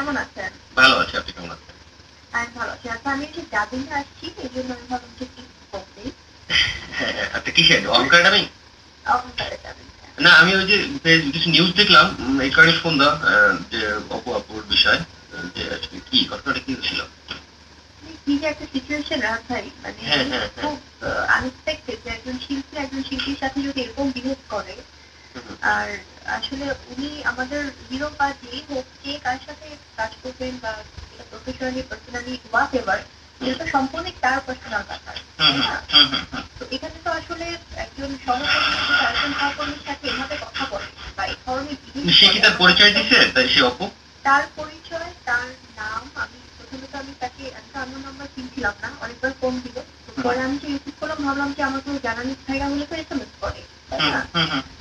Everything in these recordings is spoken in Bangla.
কেমন আছেন? ভালো আছি আপনি কেমন আছেন? আমি ভালো আছি। আচ্ছা আমি একটু জাবিনে আসছি এই জন্য আমি ভাবলাম যে কি করতে আচ্ছা কিসের অহংকার আমি অহংকারে যাবেন না আমি ওই যে কিছু নিউজ দেখলাম এই কারণে ফোন আহ, যে অপু আপুর বিষয় যে আসলে কি ঘটনাটা কি হয়েছিল? কি যে একটা সিচুয়েশন রাত ভাই মানে হ্যাঁ, হ্যাঁ, হ্যাঁ। খুব আনএক্সপেক্টেড যে একজন শিল্পী একজন শিল্পীর সাথে যদি এরকম বিহেভ করে আর আসলে উনি আমাদের হিরো বা যেই হোক কে কার সাথে কাজ করবেন বা প্রফেশনালি পার্সোনালি হোয়াট এভার এটা তো সম্পূর্ণ তার পার্সোনাল ব্যাপার। তো এখানে তো আসলে একজন সহকর্মী সহকর্মীর সাথে এভাবে কথা বলে বা এই ধরনের সে কি তার পরিচয় দিছে? তাই সে অপু? তার পরিচয় তার নাম আমি প্রথমত আমি তাকে একটা অন্য নাম্বার চিনছিলাম না অনেকবার ফোন দিল। পরে আমি যে রিসিভ করলাম ভাবলাম যে আমাকে জানানি ভাইরা হলে তো এস এম করে তাই না?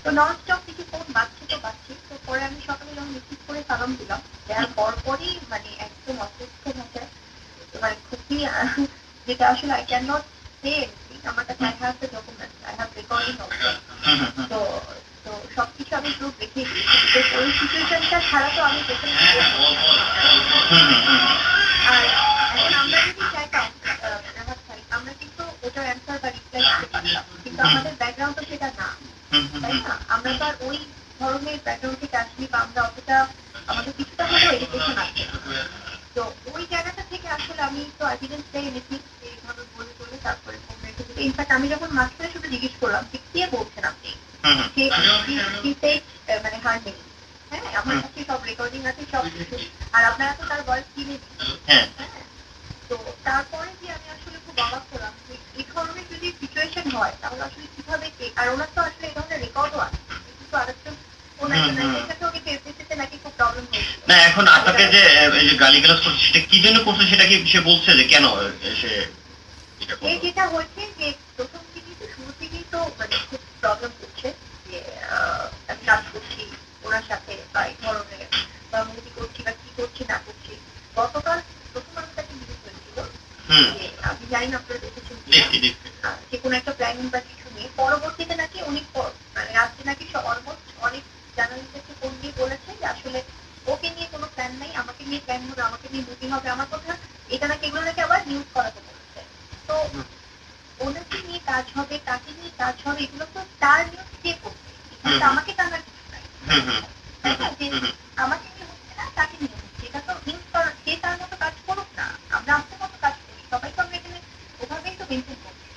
তো নন স্টপ কিছু ফোন বাজছে তো বাজছে তো পরে আমি সকালে যখন রিসিভ করে সালাম দিলাম দেওয়ার পর পরই মানে একদম অসুস্থ ভাষায় যেটা আসলে আই ক্যান নট সে আমার কাছে I have the document I have recording hmm, hmm. তো তো সবকিছু আমি প্রুফ রেখে দিয়েছি তো ওই সিচুয়েশনটা ছাড়া তো আমি হুম, হুম। আর এখন আমরা যদি চাইতাম আমরা কিন্তু ওটার অ্যান্সার বা রিপ্লাই দিতে পারতাম কিন্তু আমাদের ব্যাকগ্রাউন্ড তো সেটা না। তাই না? আমরা তো আর ওই ধরনের ব্যাকগ্রাউন্ড থেকে আসি বা আমরা অতটা আমাদের কিছুটা হলেও এডুকেশন আছে তো ওই জায়গাটা থেকে আসলে আমি তো পেয়ে এইভাবে বলে বলে তারপরে ফোন রেখে দিতে ইনফ্যাক্ট আমি যখন মাঝখানে শুধু জিজ্ঞেস করলাম যে কে বলছেন আপনি মানে হার নেই হ্যাঁ আমার কাছে সব রেকর্ডিং আছে সব কিছু আর আপনারা তো তার বয়স কিনে হ্যাঁ। তো তারপরে যে আমি আসলে খুব অবাক হলাম যে এই ধরনের যদি সিচুয়েশন হয় তাহলে আসলে কীভাবে কে আর ওনার তো আসলে এই ধরনের রেকর্ডও আছে কিন্তু আরেকজন কোন হুম, হুম। একজন সাথেও কি ফেসবুকে নাকি খুব প্রবলেম হয়েছিল না এখন আপনাকে যে এই যে গালিগালাজ করছে সেটা কি জন্য করছে সেটা কি সে বলছে যে কেন সে এই যেটা হয়েছে যে প্রথম থেকেই তো শুরু থেকেই তো মানে খুব প্রবলেম হচ্ছে যে আমি কাজ করছি ওনার সাথে বা এই ধরনের বা মুভি করছি বা কি করছি না করছি। গতকাল প্রথম আমি তাকে হুম। যে আমি জানি না আপনারা দেখেছেন যে কোনো একটা প্ল্যানিং বা কিছু নিয়ে পরবর্তীতে নাকি উনি প- মানে রাত্রে নাকি অলমোস্ট অনেক জার্নালিস্টকে ফোন দিয়ে বলেছে যে আসলে ওকে নিয়ে কোনো প্ল্যান নাই আমাকে নিয়ে প্ল্যান হবে আমাকে নিয়ে মুভি হবে আমার কথা এটা নাকি এগুলো নাকি আবার নিউজ করাতে বলেছে। তো। ওনাকে নিয়ে কাজ হবে তাকে নিয়ে কাজ হবে এগুলো তো তার নিউজ কে হুম। আমাকে জানার কিছু নাই। আমাকে নিয়ে হচ্ছে না তাকে নিয়ে হচ্ছে। এটা তো নিউজ করার সে তার মতো কাজ করুক না। আমরা আমাদের মতো কাজ করি সবাই তো আমরা এখানে ওভাবেই তো মেনটেন করছি।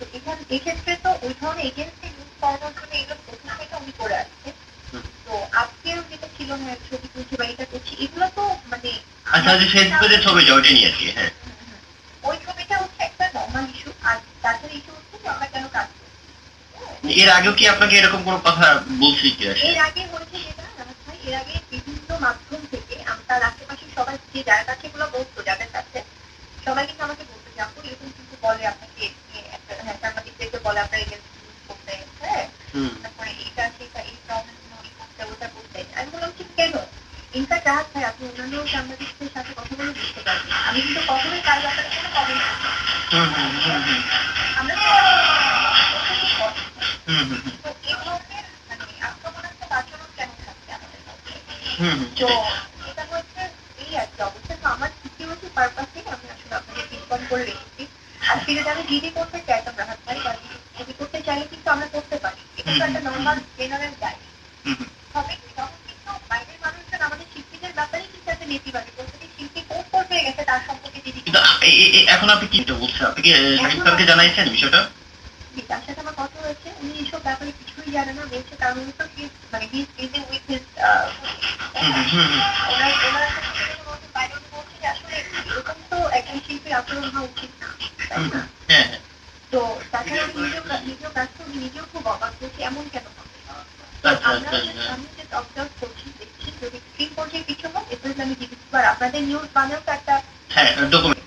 তো এখানে এক্ষেত্রে তো ওই ধরনের এগেন্সে নিউজ করানোর জন্য এগুলো প্রথম থেকে উনি করে আসছে। তো আজকেও যেটা ছিল না ছবি তুলছি বা এটা করছি এগুলো মানে আচ্ছা যে ফেসবুকে যা ওইটা নিয়ে আসি হ্যাঁ। ওই ছবিটা হচ্ছে একটা নর্মাল ইস্যু আর ইস্যু হচ্ছে যে আমরা কেন কাজ। এর আগেও কি আপনাকে এরকম কোনো কথা বলছি কি এর আগে হয়েছে যেটা ভাই এর আগে বিভিন্ন মাধ্যম থেকে আমরা তার আশেপাশে সবাই যে যার কাছে এগুলো বলতো যাদের কাছে সবাই কিন্তু আমাকে বলতো যে আপু এরকম কিন্তু বলে আপনাকে নিয়ে একটা হ্যাঁ সাংবাদিক থেকে বলে আপনার এগেন্স্ট করতে হ্যাঁ হুম তারপরে এইটা সেটা এই প্রবলেম ওই করতে ওটা করতে আমি বললাম ঠিক কেন রাহাত ভাই আপনি অন্যান্য সাংবাদিকদের সাথে কথা বলে বুঝতে পারবেন আমি কিন্তু কখনোই তার ব্যাপারে কোনো কমেন্ট করি আমরা তো এটা হচ্ছে এই আর কি তো আমার আসলে আপনাকে করে সেটা আমি জিডি করতে যদি করতে চাইলে কিন্তু আমরা করতে পারি এটা একটা normal general guide hmm hmm. হবে তখন কিন্তু বাইরের মানুষজন আমাদের শিল্পীদের ব্যাপারে কিন্তু একটা নেতিবাচক বলতে যে শিল্পী কোন পর্যায়ে গেছে তার সম্পর্কে যদি কিন্তু এ- এ- এ- এখন আপনি কি বলছেন? আপনি কি শাকিব জানাইছেন বিষয়টা? তার সাথে আমার কথা হয়েছে। উনি এসব ব্যাপারে কিছুই জানে না বলছে কারণ উনি তো মানে হি বিজি উইথ হিজ। ওনার ওনার একটা ছোট ছোট নোটের বাইরে বলছে যে আসলে এরকম তো একজন শিল্পীর আচরণ হওয়া উচিত না। হ্যাঁ হ্যাঁ। তো তাছাড়া উনি নিজেও নিজেও উনি নিজেও খুব অবাক হচ্ছে এমন কেন আচ্ছা, আচ্ছা, হ্যাঁ। আমি যে অবজার্ভ করছি দেখছি যদি স্ক্রিন পর্যায়ে কিছু হয় এরপরে আমি জিজ্ঞেস আপনাদের নিউজ বানেও একটা হ্যাঁ ডকুমেন্ট